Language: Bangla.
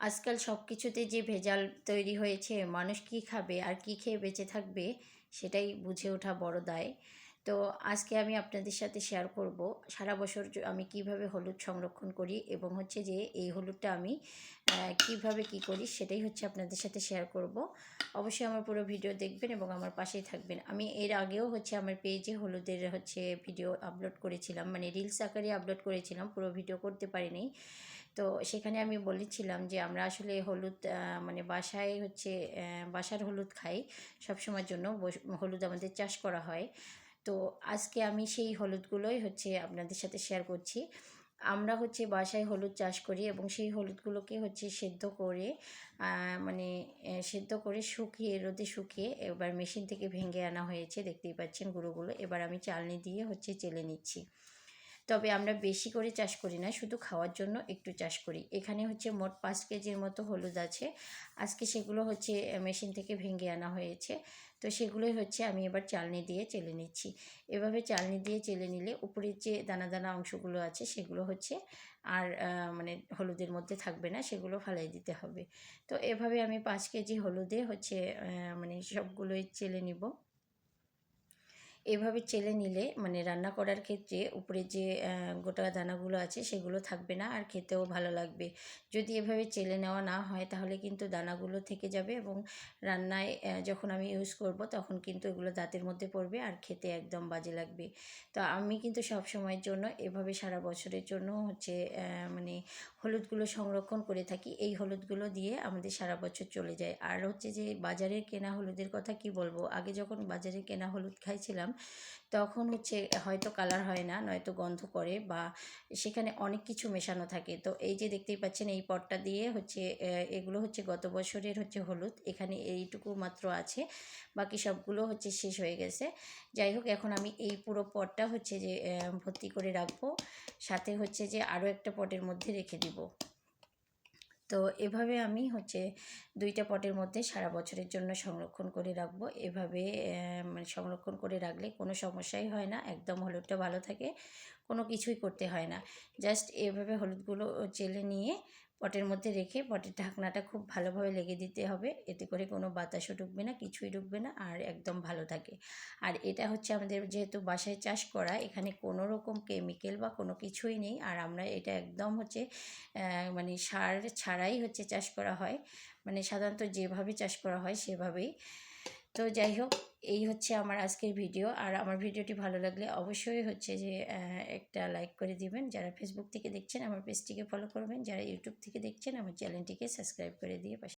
আজকাল সব কিছুতে যে ভেজাল তৈরি হয়েছে, মানুষ কি খাবে আর কি খেয়ে বেঁচে থাকবে, সেটাই বুঝে ওঠা বড় দায়। তো আজকে আমি আপনাদের সাথে শেয়ার করব সারা বছর আমি কীভাবে হলুদ সংরক্ষণ করি এবং হচ্ছে যে এই হলুদটা আমি কীভাবে কি করি সেটাই হচ্ছে আপনাদের সাথে শেয়ার করব। অবশ্যই আমার পুরো ভিডিও দেখবেন এবং আমার পাশেই থাকবেন। আমি এর আগেও হচ্ছে আমার পেজে হলুদের হচ্ছে ভিডিও আপলোড করেছিলাম মানে রিলস আকারে আপলোড করেছিলাম, পুরো ভিডিও করতে পারিনি। তো সেখানে আমি বলেছিলাম যে আমরা আসলে হলুদ মানে বাসায় হচ্ছে বাসার হলুদ খাই, সবসময়ের জন্য হলুদ আমাদের চাষ করা হয়। তো আজকে আমি সেই হলুদগুলোই হচ্ছে আপনাদের সাথে শেয়ার করছি। আমরা হচ্ছে বাসায় হলুদ চাষ করি এবং সেই হলুদগুলোকে হচ্ছে সেদ্ধ করে মানে সেদ্ধ করে শুকিয়ে, রোদে শুকিয়ে এবার মেশিন থেকে ভেঙে আনা হয়েছে, দেখতেই পাচ্ছেন গুঁড়োগুলো। এবার আমি চালনি দিয়ে হচ্ছে চেলে নিচ্ছি। তবে আমরা বেশি করে চাষ করি না, শুধু খাওয়ার জন্য একটু চাষ করি। এখানে হচ্ছে মোট পাঁচ কেজির মতো হলুদ আছে। আজকে সেগুলো হচ্ছে মেশিন থেকে ভেঙে আনা হয়েছে। তো সেগুলোই হচ্ছে আমি এবার চালনি দিয়ে চেলে নিচ্ছি। এভাবে চালনি দিয়ে চেলে নিলে উপরের যে দানা দানা অংশগুলো আছে সেগুলো হচ্ছে আর মানে হলুদের মধ্যে থাকবে না, সেগুলো ফালাই দিতে হবে। তো এভাবে আমি পাঁচ কেজি হলুদে হচ্ছে মানে সবগুলোই চেলে নিব। এভাবে চেলে নিলে মানে রান্না করার ক্ষেত্রে উপরে যে গোটা দানাগুলো আছে সেগুলো থাকবে না আর খেতেও ভালো লাগবে। যদি এভাবে চেলে নেওয়া না হয় তাহলে কিন্তু দানাগুলো থেকে যাবে এবং রান্নায় যখন আমি ইউজ করব তখন কিন্তু এগুলো দাঁতের মধ্যে পড়বে আর খেতে একদম বাজে লাগবে। তো আমি কিন্তু সব সময়ের জন্য, এভাবে সারা বছরের জন্য হচ্ছে মানে হলুদগুলো সংরক্ষণ করে থাকি। এই হলুদগুলো দিয়ে আমাদের সারা বছর চলে যায়। আর হচ্ছে যে বাজারের কেনা হলুদের কথা কি বলব? আগে যখন বাজারে কেনা হলুদ খাইছিলাম তখন হচ্ছে হয়তো কালার হয় না, নয়তো গন্ধ করে বা সেখানে অনেক কিছু মেশানো থাকে। তো এই যে দেখতেই পাচ্ছেন, এই পটটা দিয়ে হচ্ছে এগুলো হচ্ছে গত বছরের হচ্ছে হলুদ। এখানে এইটুকু মাত্র আছে, বাকি সবগুলো হচ্ছে শেষ হয়ে গেছে। যাই হোক, এখন আমি এই পুরো পটটা হচ্ছে যে ভর্তি করে রাখব। সাথে হচ্ছে যে আরও একটা পটের মধ্যে রেখে দিব। তো এভাবে আমি হচ্ছে দুইটা পটের মধ্যে সারা বছরের জন্য সংরক্ষণ করে রাখব। এভাবে মানে সংরক্ষণ করে রাখলে কোনো সমস্যাই হয় না, একদম হলুদটা ভালো থাকে, কোনো কিছুই করতে হয় না। জাস্ট এভাবে হলুদগুলো চেলে নিয়ে পটের মধ্যে রেখে পটের ঢাকনাটা খুব ভালোভাবে লেগে দিতে হবে। এতে করে কোনো বাতাসও ঢুকবে না, কিছুই ঢুকবে না, আর একদম ভালো থাকে। আর এটা হচ্ছে আমাদের যেহেতু বাসায় চাষ করা, এখানে কোনো রকম কেমিক্যাল বা কোনো কিছুই নেই। আর আমরা এটা একদম হচ্ছে মানে সার ছাড়াই হচ্ছে চাষ করা হয়। মানে সাধারণত যেভাবে চাষ করা হয় সেভাবেই। তো যাই হোক, এই হচ্ছে আমার আজকের ভিডিও আর আমার ভিডিওটি ভালো লাগলে অবশ্যই হচ্ছে যে একটা লাইক করে দিবেন। যারা ফেসবুক থেকে দেখছেন, আমার পেজটিকে ফলো করবেন। যারা ইউটিউব থেকে দেখছেন, আমার চ্যানেলটিকে সাবস্ক্রাইব করে দিয়ে পাশে